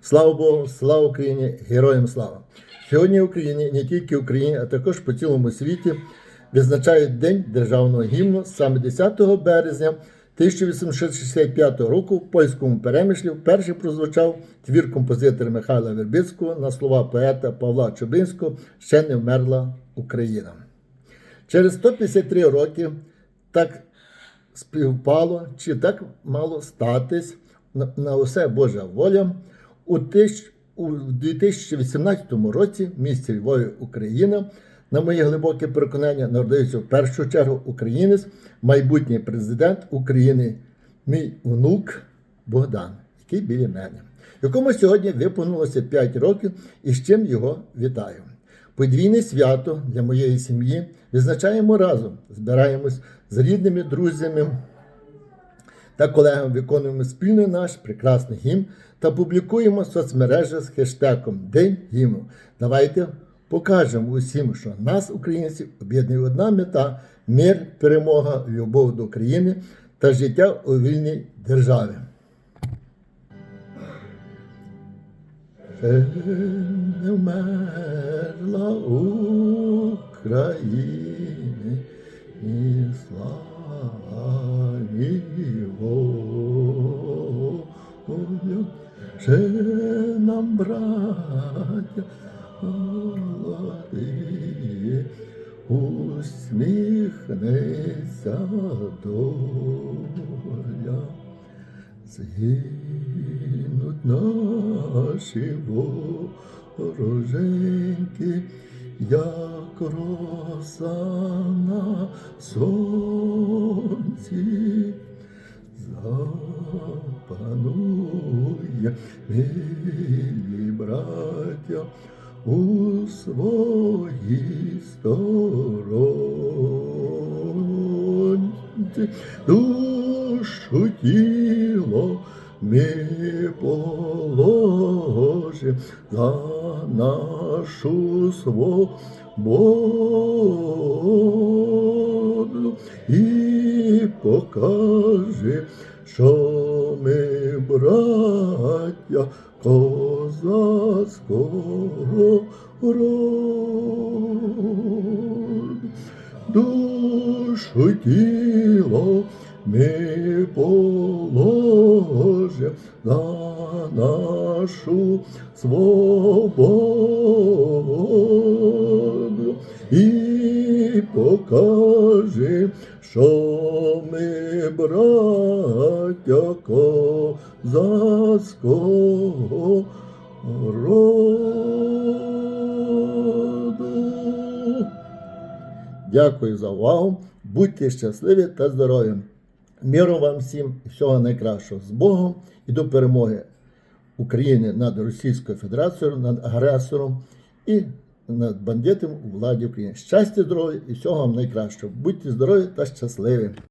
Слава Богу, слава Україні, героям слава! Сьогодні в Україні, не тільки в Україні, а також по цілому світі відзначають День державного гімну саме 10 березня 1865 року в польському перемишлі вперше прозвучав твір композитора Михайла Вербицького на слова поета Павла Чубинського Ще не вмерла Україна. Через 153 роки так співпало, чи так мало статись на, на усе Божа воля. У, тисяч, у 2018 році в місті Львові, Україна, на моє глибоке переконання, народився в першу чергу українець, майбутній президент України, мій внук Богдан, який біля мене, якому сьогодні виповнилося 5 років і з чим його вітаю. Подвійне свято для моєї сім'ї відзначаємо разом, збираємось з рідними, друзями та колегами, виконуємо спільний наш прекрасний гімн та публікуємо в з хештегом День гімну. Давайте покажемо усім, що нас, українців, об'єднує одна мета мир, перемога, любов до України та життя у вільній державі. Ще вмерла України і славі Ще нам, браття, усміхнеться доля. Згинуть наші вороженьки, як роса на сонці. Запанує, милі браття, у своїй сторонці. Душу тіло ми положим за нашу свободу і покаже, що ми браття козацького роду душу тіло ми положим на нашу свободу. І покажем, що ми браття козацького роду. Дякую за увагу. Будьте щасливі та здорові. Миру вам всім всього найкращого з Богом і до перемоги України над Російською Федерацією, над агресором і над бандитами у владі України. Щастя, здоров'я і всього вам найкращого. Будьте здорові та щасливі!